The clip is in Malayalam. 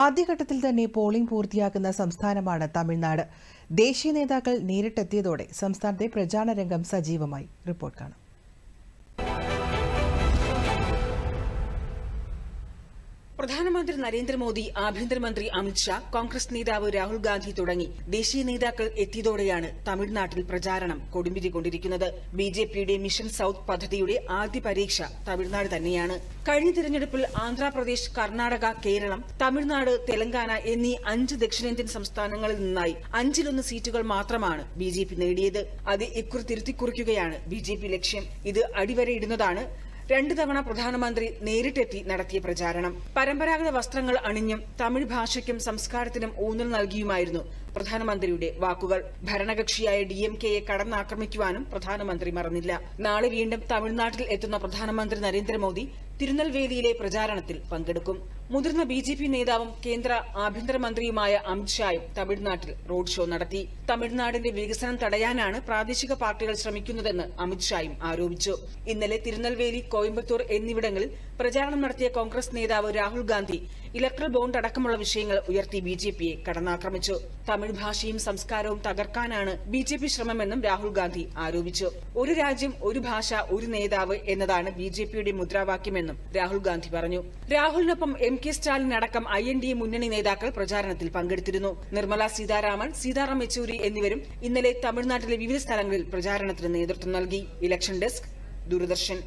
ആദ്യഘട്ടത്തിൽ തന്നെ പോളിംഗ് പൂർത്തിയാക്കുന്ന സംസ്ഥാനമാണ് തമിഴ്നാട്. ദേശീയ നേതാക്കൾ നേരിട്ടെത്തിയതോടെ സംസ്ഥാനത്തെ പ്രചാരണ രംഗം സജീവമായി. റിപ്പോർട്ട് കാണാം. പ്രധാനമന്ത്രി നരേന്ദ്രമോദി ആഭ്യന്തരമന്ത്രി അമിത്ഷാ കോൺഗ്രസ് നേതാവ് രാഹുൽ ഗാന്ധി തുടങ്ങി ദേശീയ നേതാക്കൾ എത്തിയതോടെയാണ് തമിഴ്നാട്ടിൽ പ്രചാരണം കൊടുമ്പിരിക്കൊണ്ടിരിക്കുന്നത് ബി ജെ പിയുടെ മിഷൻ സൌത്ത് പദ്ധതിയുടെ ആദ്യ പരീക്ഷ തമിഴ്നാട് തന്നെയാണ്. കഴിഞ്ഞ തിരഞ്ഞെടുപ്പിൽ ആന്ധ്രാപ്രദേശ് കർണാടക കേരളം തമിഴ്നാട് തെലങ്കാന എന്നീ അഞ്ച് ദക്ഷിണേന്ത്യൻ സംസ്ഥാനങ്ങളിൽ നിന്നായി അഞ്ചിലൊന്ന് സീറ്റുകൾ മാത്രമാണ് ബി ജെ പി നേടിയത്. അത് ഇക്കുറി തിരുത്തിക്കുറിക്കുകയാണ് ബി ജെ പി ലക്ഷ്യം. ഇത് അടിവരയിടുന്നതാണ്. രണ്ടു തവണ പ്രധാനമന്ത്രി നേരിട്ടെത്തി നടത്തിയ പ്രചാരണം. പരമ്പരാഗത വസ്ത്രങ്ങൾ അണിഞ്ഞും തമിഴ് ഭാഷയ്ക്കും സംസ്കാരത്തിനും ഊന്നൽ നൽകിയുമായിരുന്നു പ്രധാനമന്ത്രിയുടെ വാക്കുകൾ. ഭരണകക്ഷിയായ ഡി എം കെയെ കടന്നാക്രമിക്കുവാനും പ്രധാനമന്ത്രി മറന്നില്ല. നാളെ വീണ്ടും തമിഴ്നാട്ടിൽ എത്തുന്ന പ്രധാനമന്ത്രി നരേന്ദ്രമോദി തിരുനെൽവേലിയിലെ പ്രചാരണത്തിൽ പങ്കെടുക്കും. മുതിർന്ന ബി ജെ പി നേതാവും കേന്ദ്ര ആഭ്യന്തരമന്ത്രിയുമായ അമിത്ഷായും തമിഴ്നാട്ടിൽ റോഡ് ഷോ നടത്തി. തമിഴ്നാടിന്റെ വികസനം തടയാനാണ് പ്രാദേശിക പാർട്ടികൾ ശ്രമിക്കുന്നതെന്ന് അമിത്ഷായും ആരോപിച്ചു. ഇന്നലെ തിരുനെൽവേലി കോയമ്പത്തൂർ എന്നിവിടങ്ങളിൽ പ്രചാരണം നടത്തിയ കോൺഗ്രസ് നേതാവ് രാഹുൽ ഗാന്ധി ഇലക്ട്രൽ ബോണ്ട് അടക്കമുള്ള വിഷയങ്ങൾ ഉയർത്തി ബി ജെ പിയെ കടന്നാക്രമിച്ചു. തമിഴ് ഭാഷയും സംസ്കാരവും തകർക്കാനാണ് ബി ജെ പി ശ്രമമെന്നും രാഹുൽ ഗാന്ധി ആരോപിച്ചു. ഒരു രാജ്യം ഒരു ഭാഷ ഒരു നേതാവ് എന്നതാണ് ബി ജെ പിയുടെ മുദ്രാവാക്യമെന്നും രാഹുൽ ഗാന്ധി പറഞ്ഞു. രാഹുലിനൊപ്പം എം കെ സ്റ്റാലിൻ അടക്കം ഐ എൻ ഡി എ മുന്നണി നേതാക്കൾ പ്രചാരണത്തിൽ പങ്കെടുത്തിരുന്നു. നിർമ്മല സീതാരാമൻ സീതാറാം യെച്ചൂരി എന്നിവരും ഇന്നലെ തമിഴ്നാട്ടിലെ വിവിധ സ്ഥലങ്ങളിൽ പ്രചാരണത്തിന് നേതൃത്വം നൽകി. Election desk Doordarshan.